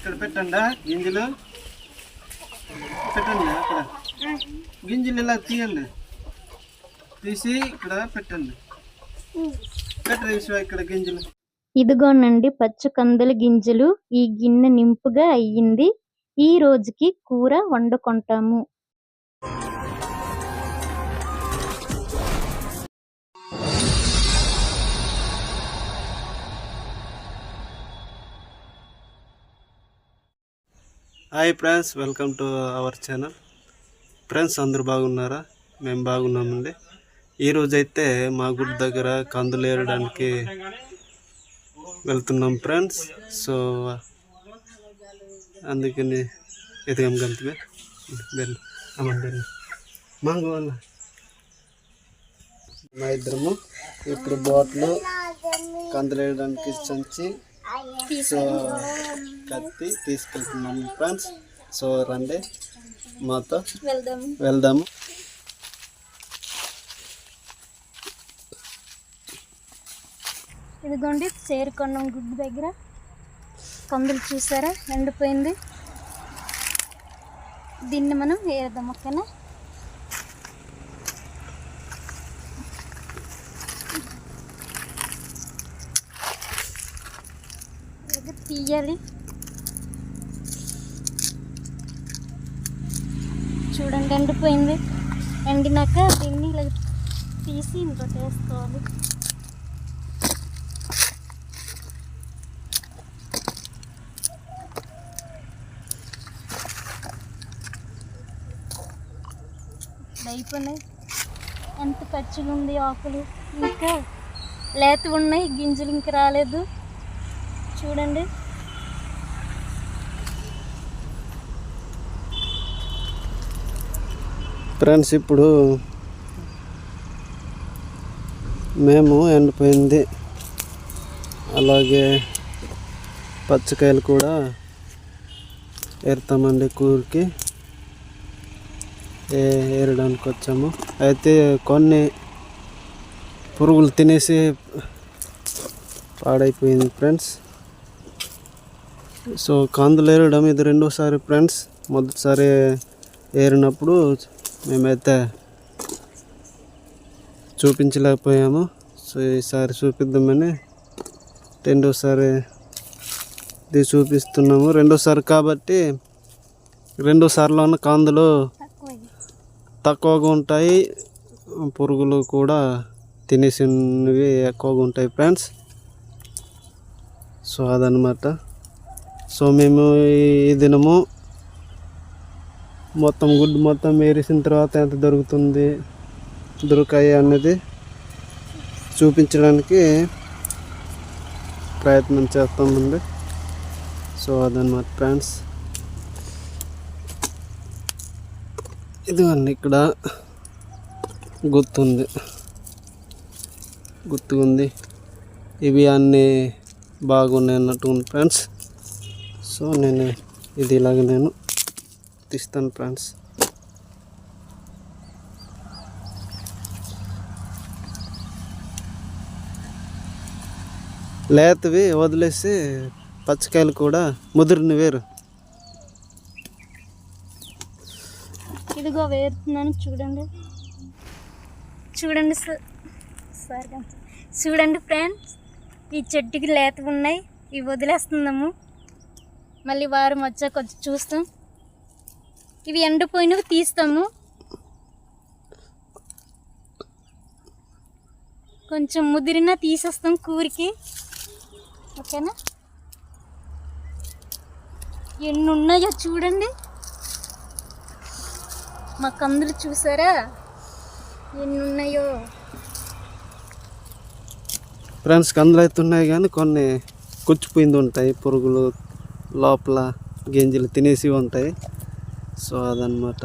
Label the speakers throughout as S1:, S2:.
S1: ఇక్కడ పెట్టండా? గింజలు? పెట్టండి అక్కడ. గింజలు ఇలా తీయండి. తీసి ఇక్కడ పెట్టండి. పెట్టండి ఇక్కడ గింజలు.
S2: ఇదిగోనండి పచ్చ కందుల గింజలు ఈ గిన్నె నింపుగా అయ్యింది. ఈ రోజుకి కూర వండుకుంటాము.
S1: Hi friends welcome to our channel friends అందరూ బాగున్నారా? మేము బాగున్నామండి. ఈరోజు అయితే మా గుడి దగ్గర కందులు ఏరడానికి వెళ్తున్నాం ఫ్రెండ్స్ సో అందుకని ఎదిగాం గంతమే బెల్ అమ్మండి మాంగో మా ఇద్దరము ఇప్పుడు బోట్లు కందులు వేయడానికి సంచి సో కత్తి తీసుకెళ్తున్నాము ఫ్రెండ్స్ సో రండి. మాతో
S2: వెళ్దాము. ఇదిగోండి చేరుకున్నాం గుడ్డు దగ్గర. కందులు చూసారా? ఎండిపోయింది. దీన్ని మనం వేద్దాం ఓకేనా? తీయాలి. చూడండి ఎండిపోయింది. ఎండినాక దీన్ని ఇలా తీసి ఇంకోటి వేసుకోవాలి. అయిపోయినాయి. ఎంత పచ్చిగా ఉంది ఆకులు. ఇంకా లేత ఉన్నాయి గింజలు ఇంకా రాలేదు. చూడండి.
S1: ఫ్రెండ్స్ ఇప్పుడు మేము ఎండిపోయింది. అలాగే పచ్చకాయలు కూడా ఏరుతామండి కూరకి. ఏ ఏరడానికి వచ్చాము. అయితే కొన్ని పురుగులు తినేసి పాడైపోయింది ఫ్రెండ్స్. సో కందులు ఏరడం ఇది రెండోసారి ఫ్రెండ్స్. మొదటిసారి ఏరినప్పుడు మేమైతే చూపించలేకపోయాము. సో ఈసారి చూపిద్దామని రెండోసారి ఇది చూపిస్తున్నాము. రెండోసారి కాబట్టి రెండోసారిలో ఉన్న కందులు తక్కువగా ఉంటాయి. పురుగులు కూడా తినేసినవి ఎక్కువగా ఉంటాయి ఫ్రెండ్స్. సో అదనమాట సో మేము ఈ దినము మొత్తం గుడ్డు మొత్తం ఏరేసిన తర్వాత ఎంత దొరుకుతుంది దొరకాయి అనేది చూపించడానికి ప్రయత్నం చేస్తామండి సో అదనమాట ఫ్రెండ్స్. ఇదిగోండి ఇక్కడ గుర్తుంది గుర్తుకుంది ఇవి అన్నీ బాగున్నాయి అన్నట్టు ఉంది ఫ్రెండ్స్. సో నేను ఇది ఇలాగ నేను తీస్తాను ఫ్రెండ్స్ లేతవి వదిలేసి పచ్చకాయలు కూడా ముదిరిన వేరు.
S2: ఇదిగో వేరుతున్నాను చూడండి. చూడండి సార్. చూడండి ఫ్రెండ్స్ ఈ చెట్టుకి లేతవి ఉన్నాయి ఇవి వదిలేస్తున్నాము. మళ్ళీ వారం వచ్చాక వచ్చి చూస్తాం. ఇవి ఎండిపోయినవి తీస్తాము. కొంచెం ముదిరినా తీసేస్తాం కూరికి. ఓకేనా? ఎన్ని ఉన్నాయో చూడండి. మా చూసారా? ఎన్ని ఉన్నాయో
S1: ఫ్రెండ్స్ కందులు అయితే ఉన్నాయి కానీ కొన్ని కుచ్చిపోయింది ఉంటాయి. పురుగులు లోపల గింజలు తినేసి ఉంటాయి. సో అదనమాట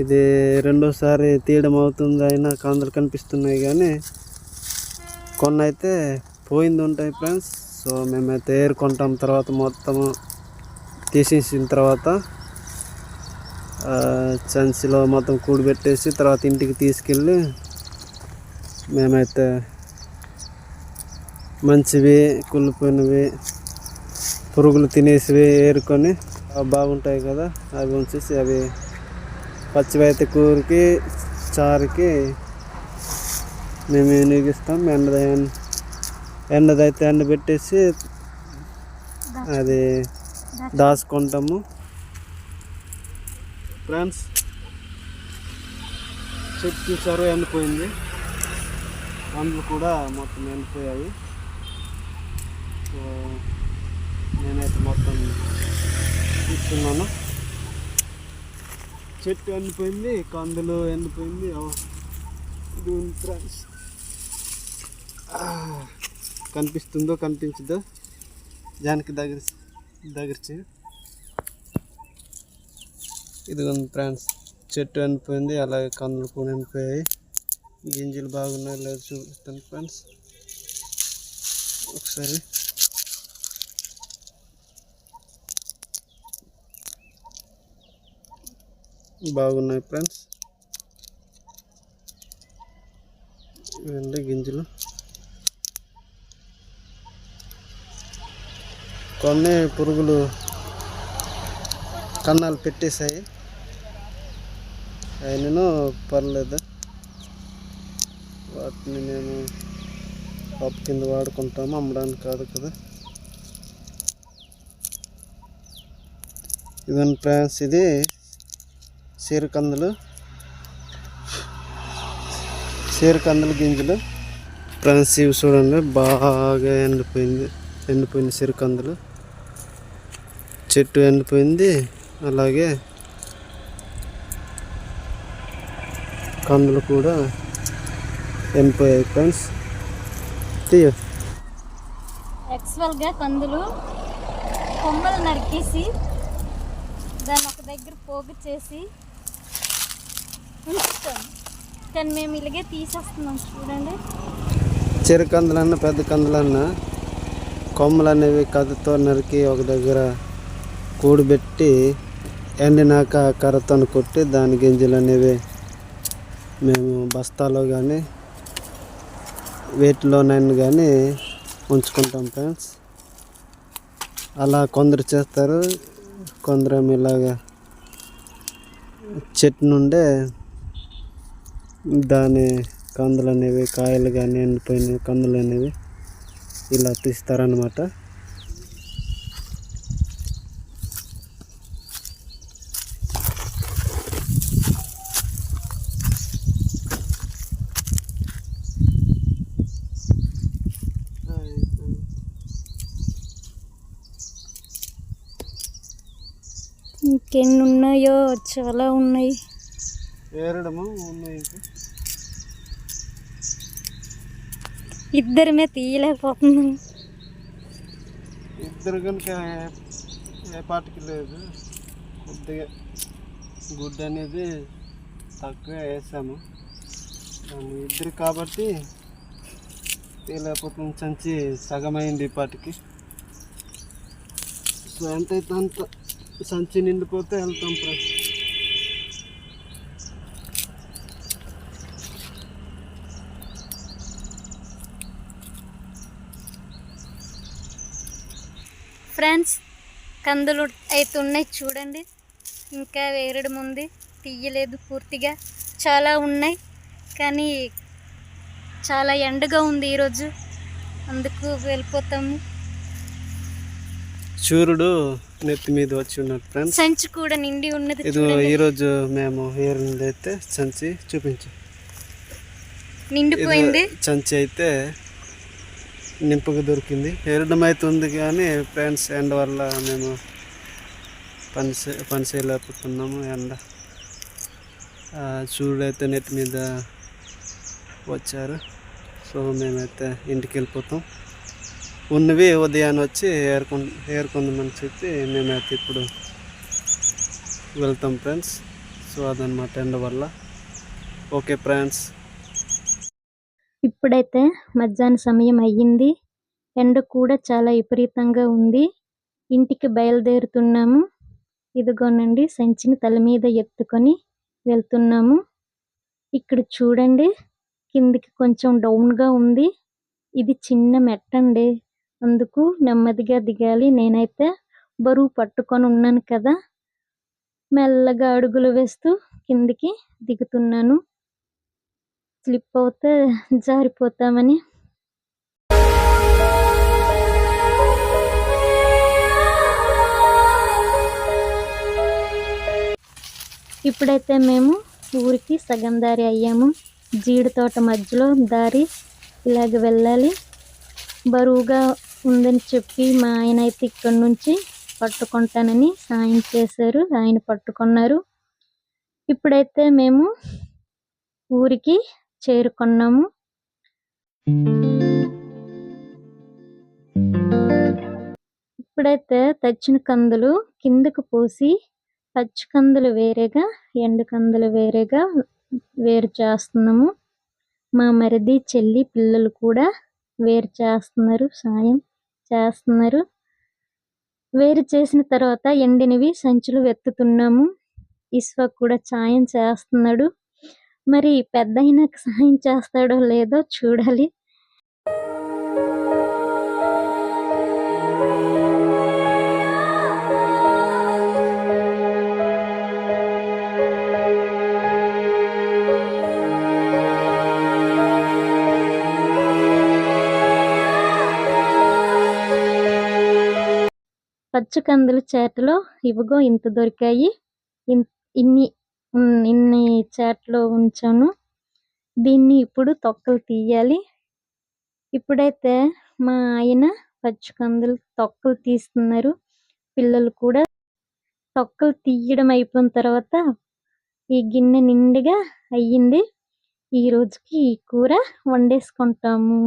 S1: ఇది రెండోసారి తీయడం అవుతుంది అయినా కాందలు కనిపిస్తున్నాయి కానీ కొన్ని అయితే పోయింది ఉంటాయి ఫ్రెండ్స్. సో మేమైతే ఏరుకుంటాం తర్వాత మొత్తము తీసేసిన తర్వాత చంచిలో మొత్తం కూడిపెట్టేసి తర్వాత ఇంటికి తీసుకెళ్ళి మేమైతే మంచివి కుళ్ళిపోయినవి పురుగులు తినేసివి ఏరుకొని బాగుంటాయి కదా అవి ఉంచేసి అవి పచ్చివైతే కూరకి చారుకి మేము వినియోగిస్తాం. ఎండ ఎండదైతే ఎండబెట్టేసి అది దాచుకుంటాము. ఫ్రెండ్స్ చెట్టు చూసారు ఎండిపోయింది. పండ్లు కూడా మొత్తం ఎండిపోయాయి. సో నేనైతే మొత్తం చూస్తున్నాను? చెట్టు ఎండిపోయింది కందులు ఎండిపోయింది. ఇది ఫ్రెండ్స్. కనిపిస్తుందో కనిపించదో దానికి దగ్గర దగ్గర ఇది ఉంది ఫ్రెండ్స్. చెట్టు ఎండిపోయింది అలాగే కందులు కూడా ఎండిపోయాయి. గింజలు బాగున్నాయి లేదు చూపిస్తాను ఫ్రెండ్స్. ఒకసారి బాగున్నాయి ఫ్రెండ్స్. ఇవండి గింజలు. కొన్ని పురుగులు కన్నాలు పెట్టేశాయి. అయినను పర్లేదు. వాటిని నేను పప్పు కింద వాడుకుంటాము అమ్మడానికి కాదు కదా. ఇదండి ఫ్రెండ్స్ ఇది సీరకందులు సీరకందుల గింజలు. ఫ్రెండ్స్ ఇవి చూడండి బాగా ఎండిపోయింది. ఎండిపోయింది సిరికందులు చెట్టు ఎండిపోయింది. అలాగే కందులు కూడా ఎండిపోయాయి ఫ్రెండ్స్. తీయ.
S2: యాక్చువల్గా కందులు కొమ్మలు నరికేసి దాన్ని ఒక దగ్గర పోగు చేసి ఉంచుతాం కానీ మేము ఇలాగే తీసేస్తున్నాం చూడండి.
S1: చిరకందులన్న పెద్ద కందులన్న కొమ్మలు అనేవి కథతో నరికి ఒక దగ్గర కూడబెట్టి ఎండినాక కర్రతో కొట్టి దాని గింజలు అనేవి మేము బస్తాలో కానీ వేటిలోనైనా కానీ ఉంచుకుంటాం ఫ్రెండ్స్. అలా కొందరు చేస్తారు. కొందరేమో ఇలాగా చెట్టు నుండే దాని కందులు అనేవి కాయలు కానీ ఎండిపోయిన కందులు అనేవి ఇలా తీస్తారనమాట
S2: ఇంకెన్ని ఉన్నాయో చాలా ఉన్నాయి
S1: ఏరడము ఉన్నాయి ఇంకా.
S2: ఇద్దరమే తీయలేకపోతున్నాం.
S1: ఇద్దరు కనుక ఏ పాటికి లేదు. కొద్దిగా గుడ్డ అనేది తక్కువ వేసాము. దాన్ని ఇద్దరు కాబట్టి తీయలేకపోతుంది సంచి సగమైంది ఈ పాటికి. సో ఎంతైతే అంత సంచి నిండిపోతే వెళ్తాం ఫ్రెండ్స్.
S2: ఫ్రెండ్స్ కందులు అయితే ఉన్నాయి చూడండి. ఇంకా వేరడం ఉంది తీయలేదు పూర్తిగా. చాలా ఉన్నాయి కానీ చాలా ఎండగా ఉంది ఈరోజు. అందుకు వెళ్ళిపోతాము.
S1: సూర్యుడు నెత్తి మీద వచ్చి ఉన్నాడు ఫ్రెండ్స్.
S2: సంచి కూడా నిండి ఉన్నది
S1: ఇది ఈరోజు మేము ఏరింది అయితే సంచి చూపించు.
S2: నిండిపోయింది.
S1: సంచి అయితే నింపుగా దొరికింది. ఎరడం అయితే ఉంది కానీ ఫ్రెండ్స్ ఎండ వల్ల మేము పని పని చేయలేకపోతున్నాము. ఎండ చూడైతే నెట్ మీద వచ్చారు. సో మేమైతే ఇంటికి వెళ్ళిపోతాం ఉన్నవి ఉదయాన్నే వచ్చి ఏరుకు ఏరుకుందామని చెప్పి మేమైతే ఇప్పుడు వెళ్తాం ఫ్రెండ్స్. సో అదనమాట ఎండ వల్ల. Okay friends.
S2: ఇప్పుడైతే మధ్యాహ్న సమయం అయ్యింది. ఎండ కూడా చాలా విపరీతంగా ఉంది. ఇంటికి బయలుదేరుతున్నాము. ఇదిగోనండి సంచిని తల మీద ఎత్తుకొని వెళ్తున్నాము. ఇక్కడ చూడండి కిందికి కొంచెం డౌన్గా ఉంది. ఇది చిన్న మెట్ట అండి. అందుకు నెమ్మదిగా దిగాలి. నేనైతే బరువు పట్టుకొని ఉన్నాను కదా. మెల్లగా అడుగులు వేస్తూ కిందికి దిగుతున్నాను. స్లిప్ అవుతే జారిపోతామని. ఇప్పుడైతే మేము ఊరికి సగం దారి అయ్యాము. జీడి తోట మధ్యలో దారి ఇలాగ వెళ్ళాలి. బరువుగా ఉందని చెప్పి మా ఆయన అయితే ఇక్కడి నుంచి పట్టుకుంటానని సాయం చేశారు. ఆయన పట్టుకున్నారు. ఇప్పుడైతే మేము ఊరికి చేరుకున్నాము. ఇప్పుడైతే తెచ్చిన కందులు కిందకు పోసి పచ్చి కందులు వేరేగా ఎండు కందులు వేరేగా వేరు చేస్తున్నాము. మా మరిది చెల్లి పిల్లలు కూడా వేరు చేస్తున్నారు సాయం చేస్తున్నారు. వేరు చేసిన తర్వాత ఎండినవి సంచులు వెత్తుతున్నాము. ఇస్వా కూడా సాయం చేస్తున్నాడు. మరి పెద్ద అయినాక సహాయం చేస్తాడో లేదో చూడాలి. పచ్చి కందుల చేటలో ఇవిగో ఇంత దొరికాయి. ఇన్ని ఇన్ని చేటలో ఉంచాను. దీన్ని ఇప్పుడు తొక్కలు తీయాలి. ఇప్పుడైతే మా ఆయన పచ్చికందులు తొక్కలు తీస్తున్నారు. పిల్లలు కూడా తొక్కలు తీయడం అయిపోయిన తర్వాత ఈ గిన్నె నిండుగా అయ్యింది. ఈ రోజుకి ఈ కూర వండేసుకుంటాము.